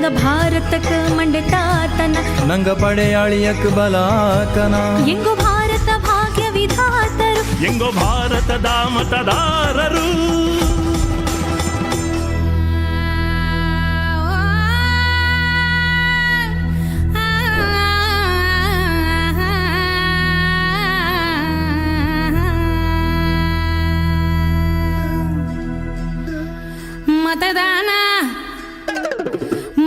ನಂಗ ಭಾರತಕ್ಕ ಮಂಡೆ ತಾತನ ನಂಗ ಪಡೆಯಾಳಿಯಕ್ ಬಲಾಕನ ಎಂಗು ಭಾರತ ಭಾಗ್ಯ ವಿಧಾತರು ಎಂಗೋ ಭಾರತದ ಮತದಾರರು ಮತದಾನ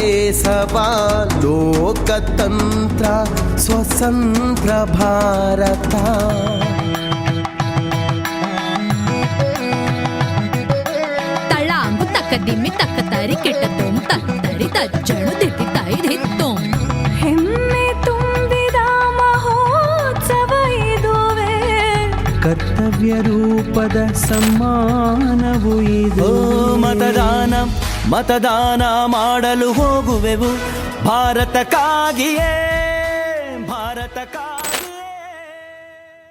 ದೇಶವ ಲೋಕತಂತ್ರ ಸ್ವತಂತ್ರ ಭಾರತ ತಳ್ಳಾಂಗು ತಕ್ಕ ದಿಮ್ಮಿ ತಕ್ಕ ತರಿ ಕೆಟ್ಟ ತೊಂ ತತ್ತರಿ ತಜ್ಜಣು ದಿಟ್ಟಿ ತಾಯಿ ದಿತ್ತೋಂ ಹೆಮ್ಮೆ ತುಂಬಿದ ಮಹೋತ್ಸವ ಇದುವೇ ಕರ್ತವ್ಯ ರೂಪದ ಸಮ್ಮಾನವು ಓ ಇದು ಮತದಾನ ಮತದಾನ ಮಾಡಲು ಹೋಗುವೆವು. ಭಾರತಕ್ಕಾಗಿಯೇ ಭಾರತಕ್ಕಾಗಿ